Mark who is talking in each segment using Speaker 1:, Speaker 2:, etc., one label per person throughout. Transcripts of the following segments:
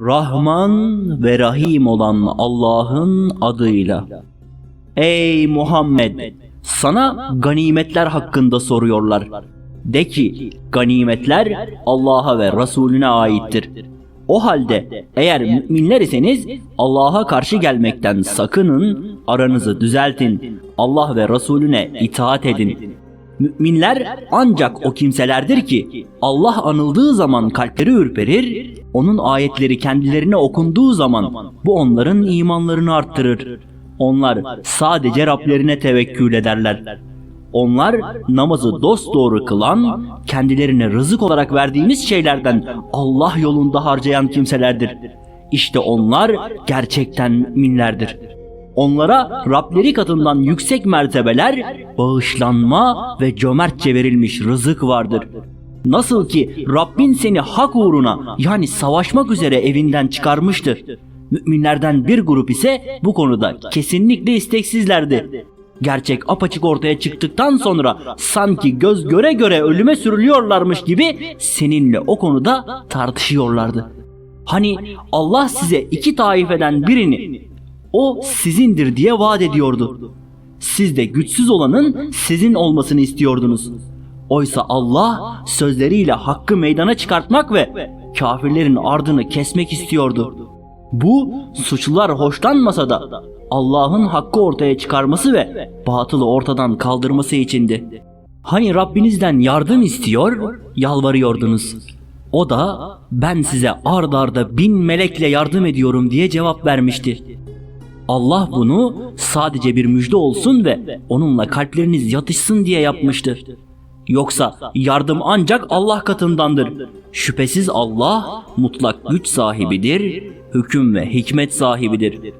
Speaker 1: Rahman ve Rahim olan Allah'ın adıyla. Ey Muhammed! Sana ganimetler hakkında soruyorlar. De ki, ganimetler Allah'a ve Resulüne aittir. O halde eğer müminler iseniz Allah'a karşı gelmekten sakının, aranızı düzeltin, Allah ve Resulüne itaat edin. Müminler ancak o kimselerdir ki Allah anıldığı zaman kalpleri ürperir, onun ayetleri kendilerine okunduğu zaman bu onların imanlarını arttırır. Onlar sadece Rablerine tevekkül ederler. Onlar namazı dosdoğru kılan, kendilerine rızık olarak verdiğimiz şeylerden Allah yolunda harcayan kimselerdir. İşte onlar gerçekten müminlerdir. Onlara Rableri katından yüksek mertebeler, bağışlanma ve cömertçe verilmiş rızık vardır. Nasıl ki Rabbin seni hak uğruna yani savaşmak üzere evinden çıkarmıştır. Müminlerden bir grup ise bu konuda kesinlikle isteksizlerdi. Gerçek apaçık ortaya çıktıktan sonra sanki göz göre göre ölüme sürülüyorlarmış gibi seninle o konuda tartışıyorlardı. Hani Allah size iki taifeden birini o sizindir diye vaat ediyordu. Siz de güçsüz olanın sizin olmasını istiyordunuz. Oysa Allah sözleriyle hakkı meydana çıkartmak ve kafirlerin ardını kesmek istiyordu. Bu suçlular hoşlanmasa da Allah'ın hakkı ortaya çıkarması ve batılı ortadan kaldırması içindi. Hani Rabbinizden yardım istiyor, yalvarıyordunuz. O da ben size ard arda bin melekle yardım ediyorum diye cevap vermişti. Allah bunu sadece bir müjde olsun ve onunla kalpleriniz yatışsın diye yapmıştır. Yoksa yardım ancak Allah katındandır. Şüphesiz Allah mutlak güç sahibidir, hüküm ve hikmet sahibidir.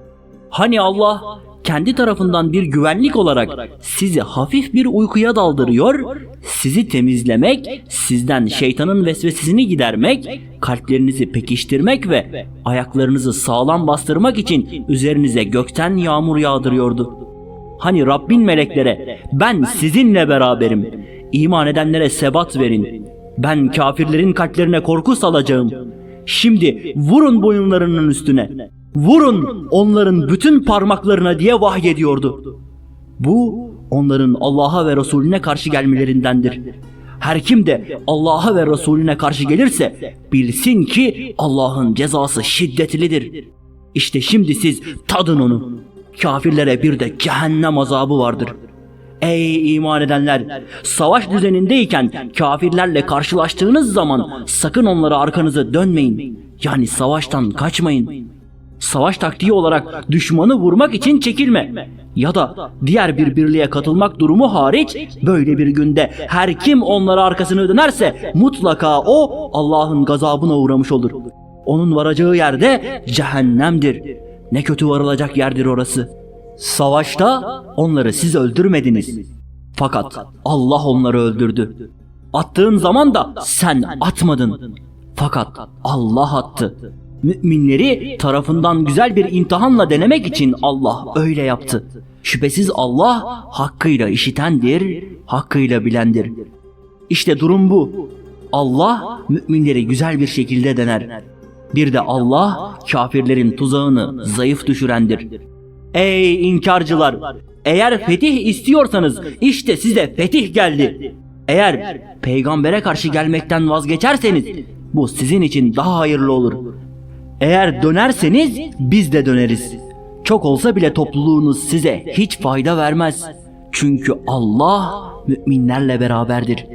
Speaker 1: Hani Allah kendi tarafından bir güvenlik olarak sizi hafif bir uykuya daldırıyor, sizi temizlemek, sizden şeytanın vesvesesini gidermek, kalplerinizi pekiştirmek ve ayaklarınızı sağlam bastırmak için üzerinize gökten yağmur yağdırıyordu. Hani Rabbin meleklere ben sizinle beraberim. İman edenlere sebat verin. Ben kafirlerin kalplerine korku salacağım. Şimdi vurun boyunlarının üstüne. Vurun onların bütün parmaklarına diye vahyediyordu. Bu onların Allah'a ve Resulüne karşı gelmelerindendir. Her kim de Allah'a ve Resulüne karşı gelirse bilsin ki Allah'ın cezası şiddetlidir. İşte şimdi siz tadın onu. Kafirlere bir de cehennem azabı vardır. Ey iman edenler! Savaş düzenindeyken kafirlerle karşılaştığınız zaman sakın onlara arkanızı dönmeyin. Yani savaştan kaçmayın. Savaş taktiği olarak düşmanı vurmak için çekilme. Ya da diğer bir birliğe katılmak durumu hariç böyle bir günde her kim onlara arkasını dönerse mutlaka o Allah'ın gazabına uğramış olur. Onun varacağı yerde cehennemdir. Ne kötü varılacak yerdir orası. Savaşta onları siz öldürmediniz. Fakat Allah onları öldürdü. Attığın zaman da sen atmadın. Fakat Allah attı. Müminleri tarafından güzel bir imtihanla denemek için Allah öyle yaptı. Şüphesiz Allah hakkıyla işitendir, hakkıyla bilendir. İşte durum bu. Allah müminleri güzel bir şekilde dener. Bir de Allah kafirlerin tuzağını zayıf düşürendir. Ey inkarcılar! Eğer fetih istiyorsanız işte size fetih geldi. Eğer peygambere karşı gelmekten vazgeçerseniz bu sizin için daha hayırlı olur. Eğer dönerseniz biz de döneriz. Çok olsa bile topluluğunuz size hiç fayda vermez. Çünkü Allah müminlerle beraberdir.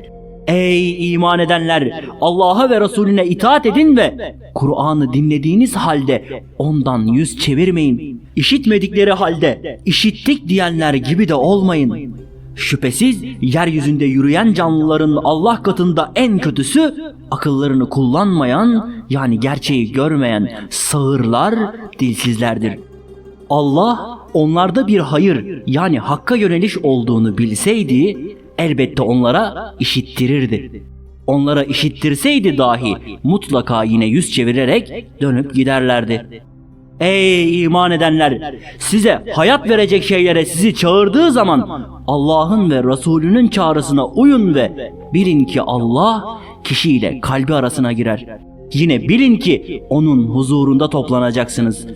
Speaker 1: Ey iman edenler! Allah'a ve Resulüne itaat edin ve Kur'an'ı dinlediğiniz halde ondan yüz çevirmeyin. İşitmedikleri halde işittik diyenler gibi de olmayın. Şüphesiz yeryüzünde yürüyen canlıların Allah katında en kötüsü akıllarını kullanmayan yani gerçeği görmeyen sağırlar, dilsizlerdir. Allah onlarda bir hayır yani hakka yöneliş olduğunu bilseydi elbette onlara işittirirdi. Onlara işittirseydi dahi mutlaka yine yüz çevirerek dönüp giderlerdi. Ey iman edenler! Size hayat verecek şeylere sizi çağırdığı zaman Allah'ın ve Resulünün çağrısına uyun ve bilin ki Allah kişiyle kalbi arasına girer. Yine bilin ki onun huzurunda toplanacaksınız.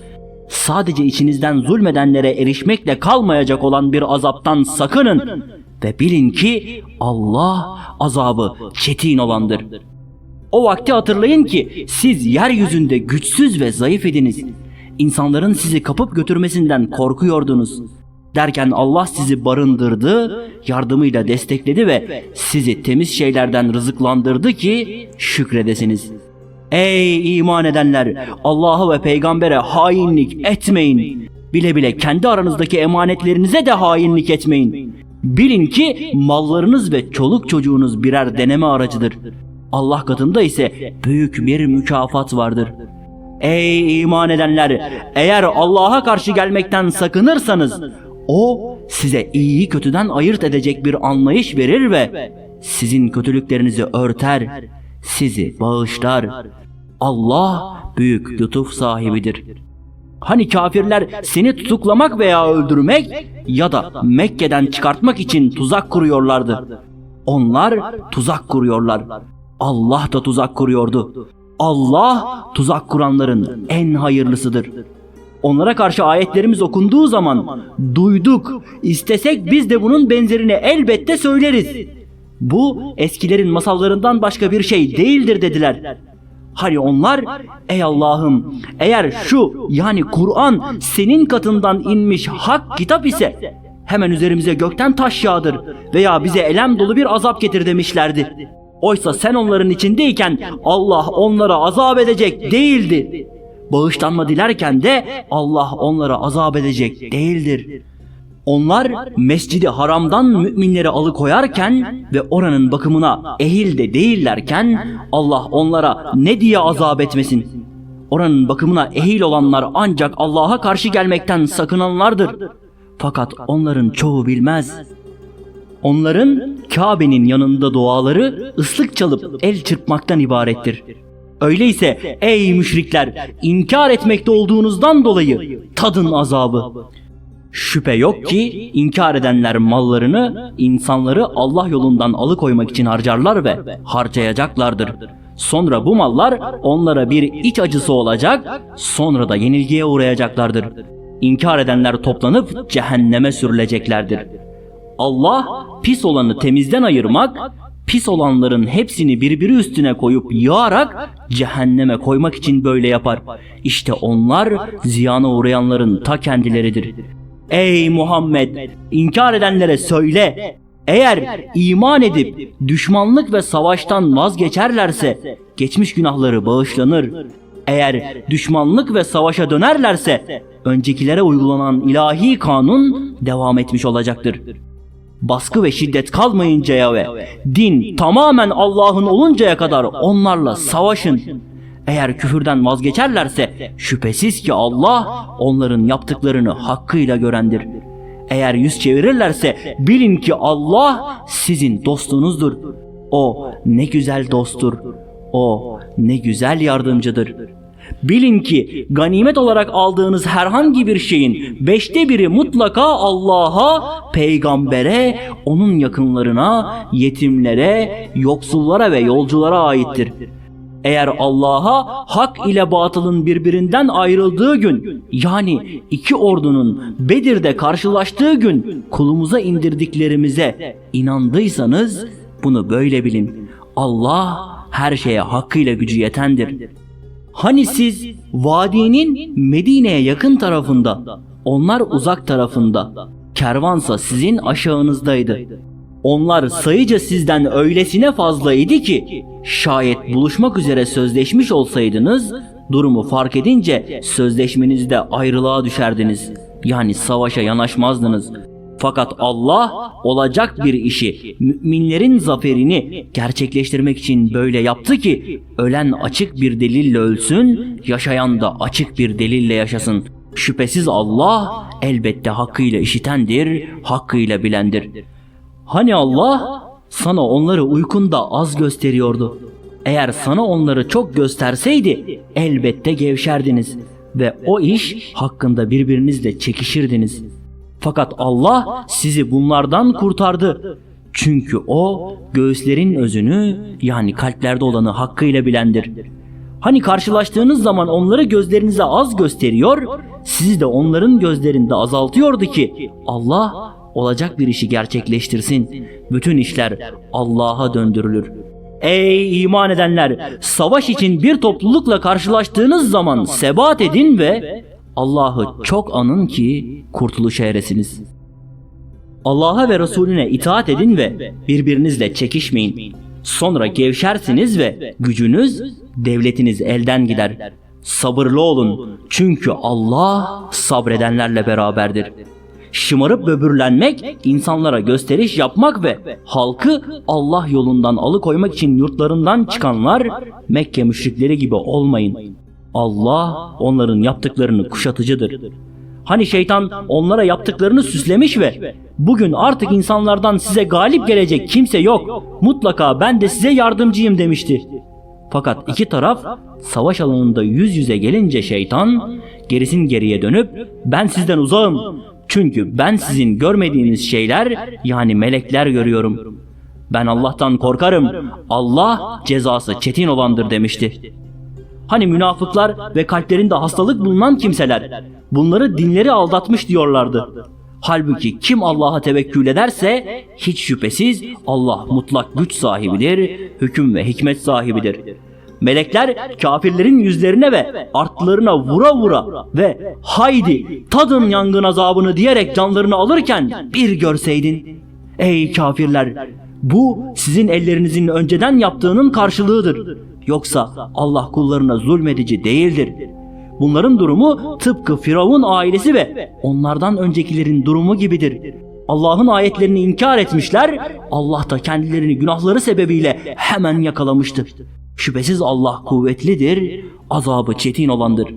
Speaker 1: Sadece içinizden zulmedenlere erişmekle kalmayacak olan bir azaptan sakının ve bilin ki Allah azabı çetin olandır. O vakti hatırlayın ki siz yeryüzünde güçsüz ve zayıf idiniz. İnsanların sizi kapıp götürmesinden korkuyordunuz. Derken Allah sizi barındırdı, yardımıyla destekledi ve sizi temiz şeylerden rızıklandırdı ki şükredesiniz. Ey iman edenler! Allah'a ve peygambere hainlik etmeyin. Bile bile kendi aranızdaki emanetlerinize de hainlik etmeyin. Bilin ki mallarınız ve çoluk çocuğunuz birer deneme aracıdır. Allah katında ise büyük bir mükafat vardır. Ey iman edenler! Eğer Allah'a karşı gelmekten sakınırsanız o size iyiyi kötüden ayırt edecek bir anlayış verir ve sizin kötülüklerinizi örter, sizi bağışlar. Allah büyük lütuf sahibidir. Hani kafirler seni tutuklamak veya öldürmek ya da Mekke'den çıkartmak için tuzak kuruyorlardı. Onlar tuzak kuruyorlar. Allah da tuzak kuruyordu. Allah tuzak kuranların en hayırlısıdır. Onlara karşı ayetlerimiz okunduğu zaman duyduk, istesek biz de bunun benzerini elbette söyleriz. Bu eskilerin masallarından başka bir şey değildir dediler. Hani onlar ey Allah'ım eğer şu yani Kur'an senin katından inmiş hak kitap ise hemen üzerimize gökten taş yağdır veya bize elem dolu bir azap getir demişlerdi. Oysa sen onların içindeyken Allah onlara azap edecek değildi. Bağışlanma dilerken de Allah onlara azap edecek değildir. Onlar mescidi haramdan müminleri alıkoyarken ve oranın bakımına ehil de değillerken Allah onlara ne diye azap etmesin? Oranın bakımına ehil olanlar ancak Allah'a karşı gelmekten sakınanlardır. Fakat onların çoğu bilmez. Onların Kabe'nin yanında duaları ıslık çalıp el çırpmaktan ibarettir. Öyleyse ey müşrikler inkar etmekte olduğunuzdan dolayı tadın azabı. Şüphe yok ki inkar edenler mallarını insanları Allah yolundan alıkoymak için harcarlar ve harcayacaklardır. Sonra bu mallar onlara bir iç acısı olacak, sonra da yenilgiye uğrayacaklardır. İnkar edenler toplanıp cehenneme sürüleceklerdir. Allah pis olanı temizden ayırmak, pis olanların hepsini birbiri üstüne koyup yağarak cehenneme koymak için böyle yapar. İşte onlar ziyana uğrayanların ta kendileridir. Ey Muhammed! inkar edenlere söyle. Eğer iman edip düşmanlık ve savaştan vazgeçerlerse geçmiş günahları bağışlanır. Eğer düşmanlık ve savaşa dönerlerse öncekilere uygulanan ilahi kanun devam etmiş olacaktır. Baskı ve şiddet kalmayıncaya ve din tamamen Allah'ın oluncaya kadar onlarla savaşın. Eğer küfürden vazgeçerlerse şüphesiz ki Allah onların yaptıklarını hakkıyla görendir. Eğer yüz çevirirlerse bilin ki Allah sizin dostunuzdur. O ne güzel dosttur. O ne güzel yardımcıdır. Bilin ki ganimet olarak aldığınız herhangi bir şeyin beşte biri mutlaka Allah'a, peygambere, onun yakınlarına, yetimlere, yoksullara ve yolculara aittir. Eğer Allah'a hak ile batılın birbirinden ayrıldığı gün yani iki ordunun Bedir'de karşılaştığı gün kulumuza indirdiklerimize inandıysanız bunu böyle bilin. Allah her şeye hakkıyla gücü yetendir. Hani siz vadinin Medine'ye yakın tarafında, onlar uzak tarafında, kervansa sizin aşağınızdaydı. Onlar sayıca sizden öylesine fazlaydı ki şayet buluşmak üzere sözleşmiş olsaydınız durumu fark edince sözleşmenizde ayrılığa düşerdiniz. Yani savaşa yanaşmazdınız. Fakat Allah olacak bir işi, müminlerin zaferini gerçekleştirmek için böyle yaptı ki ölen açık bir delille ölsün, yaşayan da açık bir delille yaşasın. Şüphesiz Allah elbette hakkıyla işitendir, hakkıyla bilendir. Hani Allah sana onları uykunda az gösteriyordu. Eğer sana onları çok gösterseydi elbette gevşerdiniz ve o iş hakkında birbirinizle çekişirdiniz. Fakat Allah sizi bunlardan kurtardı. Çünkü o göğüslerin özünü yani kalplerde olanı hakkıyla bilendir. Hani karşılaştığınız zaman onları gözlerinize az gösteriyor, sizi de onların gözlerinde azaltıyordu ki Allah olacak bir işi gerçekleştirsin. Bütün işler Allah'a döndürülür. Ey iman edenler! Savaş için bir toplulukla karşılaştığınız zaman sebat edin ve Allah'ı çok anın ki kurtuluşa eresiniz. Allah'a ve Resulüne itaat edin ve birbirinizle çekişmeyin. Sonra gevşersiniz ve gücünüz, devletiniz elden gider. Sabırlı olun çünkü Allah sabredenlerle beraberdir. Şımarıp böbürlenmek, insanlara gösteriş yapmak ve halkı Allah yolundan alıkoymak için yurtlarından çıkanlar Mekke müşrikleri gibi olmayın. Allah onların yaptıklarını kuşatıcıdır. Hani şeytan onlara yaptıklarını süslemiş ve bugün artık insanlardan size galip gelecek kimse yok. Mutlaka ben de size yardımcıyım demişti. Fakat iki taraf savaş alanında yüz yüze gelince şeytan gerisin geriye dönüp ben sizden uzağım. Çünkü ben sizin görmediğiniz şeyler yani melekler görüyorum. Ben Allah'tan korkarım. Allah cezası çetin olandır demişti. Hani münafıklar ve kalplerinde hastalık bulunan kimseler bunları dinleri aldatmış diyorlardı. Halbuki kim Allah'a tevekkül ederse hiç şüphesiz Allah mutlak güç sahibidir, hüküm ve hikmet sahibidir. Melekler kafirlerin yüzlerine ve artlarına vura vura ve haydi tadın yangın azabını diyerek canlarını alırken bir görseydin. Ey kafirler bu sizin ellerinizin önceden yaptığının karşılığıdır. Yoksa Allah kullarına zulmedici değildir. Bunların durumu tıpkı Firavun ailesi ve onlardan öncekilerin durumu gibidir. Allah'ın ayetlerini inkar etmişler, Allah da kendilerini günahları sebebiyle hemen yakalamıştı. Şüphesiz Allah kuvvetlidir, azabı çetin olandır.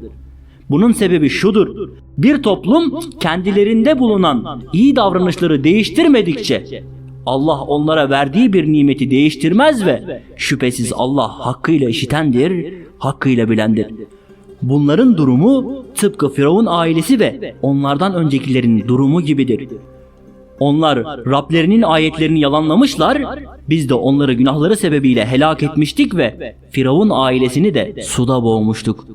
Speaker 1: Bunun sebebi şudur. Bir toplum kendilerinde bulunan iyi davranışları değiştirmedikçe Allah onlara verdiği bir nimeti değiştirmez ve şüphesiz Allah hakkıyla işitendir, hakkıyla bilendir. Bunların durumu tıpkı Firavun ailesi ve onlardan öncekilerin durumu gibidir. Onlar Rablerinin ayetlerini yalanlamışlar, biz de onları günahları sebebiyle helak etmiştik ve Firavun ailesini de suda boğmuştuk.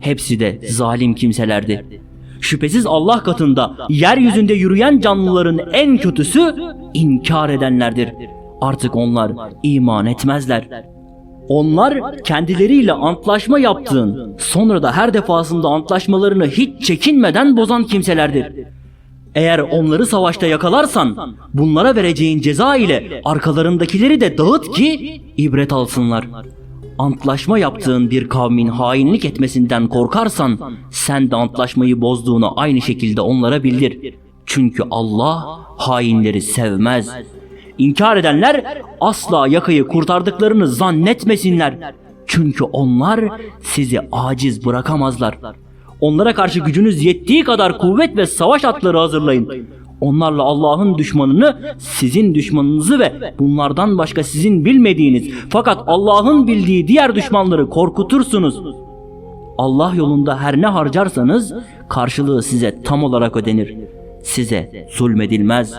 Speaker 1: Hepsi de zalim kimselerdi. Şüphesiz Allah katında yeryüzünde yürüyen canlıların en kötüsü inkar edenlerdir. Artık onlar iman etmezler. Onlar kendileriyle antlaşma yaptığın, sonra da her defasında antlaşmalarını hiç çekinmeden bozan kimselerdir. Eğer onları savaşta yakalarsan bunlara vereceğin ceza ile arkalarındakileri de dağıt ki ibret alsınlar. Antlaşma yaptığın bir kavmin hainlik etmesinden korkarsan sen de antlaşmayı bozduğunu aynı şekilde onlara bildir. Çünkü Allah hainleri sevmez. İnkar edenler asla yakayı kurtardıklarını zannetmesinler. Çünkü onlar sizi aciz bırakamazlar. Onlara karşı gücünüz yettiği kadar kuvvet ve savaş atları hazırlayın. Onlarla Allah'ın düşmanını, sizin düşmanınızı ve bunlardan başka sizin bilmediğiniz fakat Allah'ın bildiği diğer düşmanları korkutursunuz. Allah yolunda her ne harcarsanız karşılığı size tam olarak ödenir. Size zulmedilmez.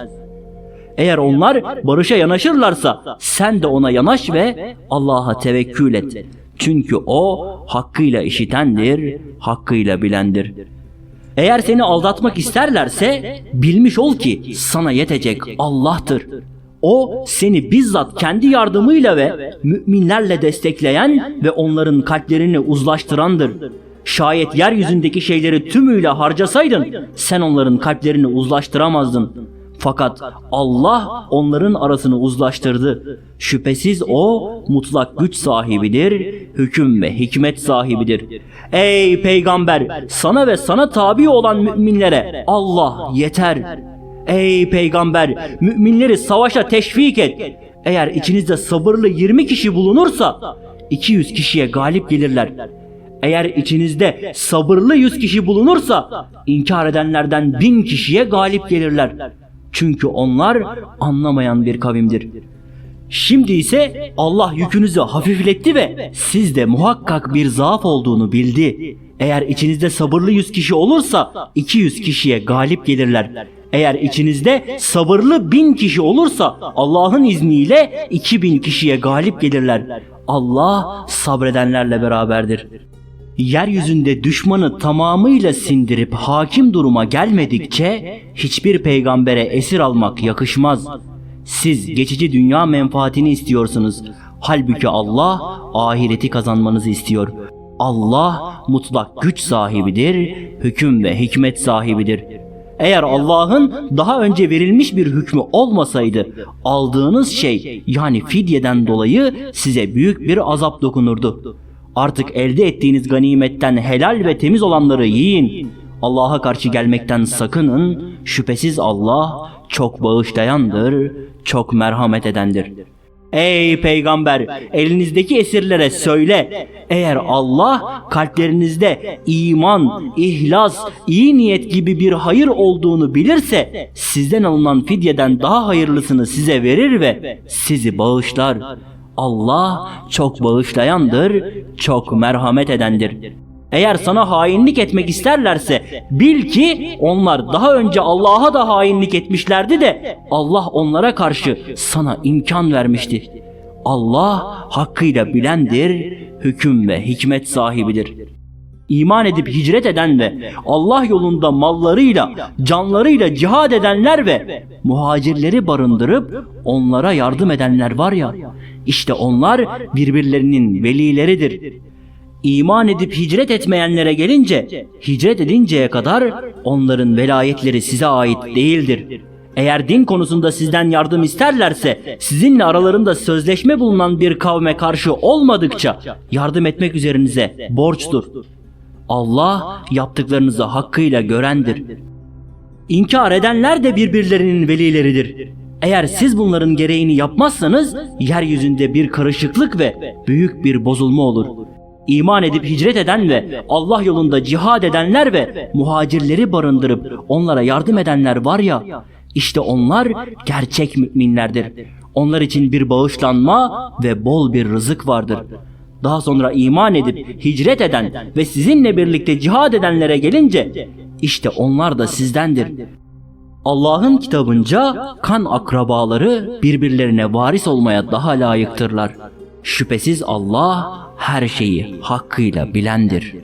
Speaker 1: Eğer onlar barışa yanaşırlarsa sen de ona yanaş ve Allah'a tevekkül et. Çünkü o hakkıyla işitendir, hakkıyla bilendir. Eğer seni aldatmak isterlerse bilmiş ol ki sana yetecek Allah'tır. O seni bizzat kendi yardımıyla ve müminlerle destekleyen ve onların kalplerini uzlaştırandır. Şayet yeryüzündeki şeyleri tümüyle harcasaydın sen onların kalplerini uzlaştıramazdın. Fakat Allah onların arasını uzlaştırdı. Şüphesiz o mutlak güç sahibidir, hüküm ve hikmet sahibidir. Ey peygamber, sana ve sana tabi olan müminlere Allah yeter. Ey peygamber, müminleri savaşa teşvik et. Eğer içinizde sabırlı 20 kişi bulunursa 200 kişiye galip gelirler. Eğer içinizde sabırlı 100 kişi bulunursa inkar edenlerden bin kişiye galip gelirler. Çünkü onlar anlamayan bir kavimdir. Şimdi ise Allah yükünüzü hafifletti ve siz de muhakkak bir zaaf olduğunu bildi. Eğer içinizde sabırlı 100 kişi olursa 200 kişiye galip gelirler. Eğer içinizde sabırlı bin kişi olursa Allah'ın izniyle 2000 kişiye galip gelirler. Allah sabredenlerle beraberdir. Yeryüzünde düşmanı tamamıyla sindirip hakim duruma gelmedikçe hiçbir peygambere esir almak yakışmaz. Siz geçici dünya menfaatini istiyorsunuz. Halbuki Allah ahireti kazanmanızı istiyor. Allah mutlak güç sahibidir, hüküm ve hikmet sahibidir. Eğer Allah'ın daha önce verilmiş bir hükmü olmasaydı aldığınız şey yani fidyeden dolayı size büyük bir azap dokunurdu. Artık elde ettiğiniz ganimetten helal ve temiz olanları yiyin. Allah'a karşı gelmekten sakının. Şüphesiz Allah çok bağışlayandır, çok merhamet edendir. Ey peygamber elinizdeki esirlere söyle eğer Allah kalplerinizde iman, ihlas, iyi niyet gibi bir hayır olduğunu bilirse sizden alınan fidyeden daha hayırlısını size verir ve sizi bağışlar. Allah çok bağışlayandır, çok merhamet edendir. Eğer sana hainlik etmek isterlerse bil ki onlar daha önce Allah'a da hainlik etmişlerdi de Allah onlara karşı sana imkan vermişti. Allah hakkıyla bilendir, hüküm ve hikmet sahibidir. İman edip hicret eden ve Allah yolunda mallarıyla, canlarıyla cihad edenler ve muhacirleri barındırıp onlara yardım edenler var ya, işte onlar birbirlerinin velileridir. İman edip hicret etmeyenlere gelince, hicret edinceye kadar onların velayetleri size ait değildir. Eğer din konusunda sizden yardım isterlerse, sizinle aralarında sözleşme bulunan bir kavme karşı olmadıkça yardım etmek üzerinize borçtur. Allah yaptıklarınızı hakkıyla görendir. İnkar edenler de birbirlerinin velileridir. Eğer siz bunların gereğini yapmazsanız yeryüzünde bir karışıklık ve büyük bir bozulma olur. İman edip hicret eden ve Allah yolunda cihad edenler ve muhacirleri barındırıp onlara yardım edenler var ya, işte onlar gerçek müminlerdir. Onlar için bir bağışlanma ve bol bir rızık vardır. Daha sonra iman edip hicret eden ve sizinle birlikte cihad edenlere gelince işte onlar da sizdendir. Allah'ın kitabınca kan akrabaları birbirlerine varis olmaya daha layıktırlar. Şüphesiz Allah her şeyi hakkıyla bilendir.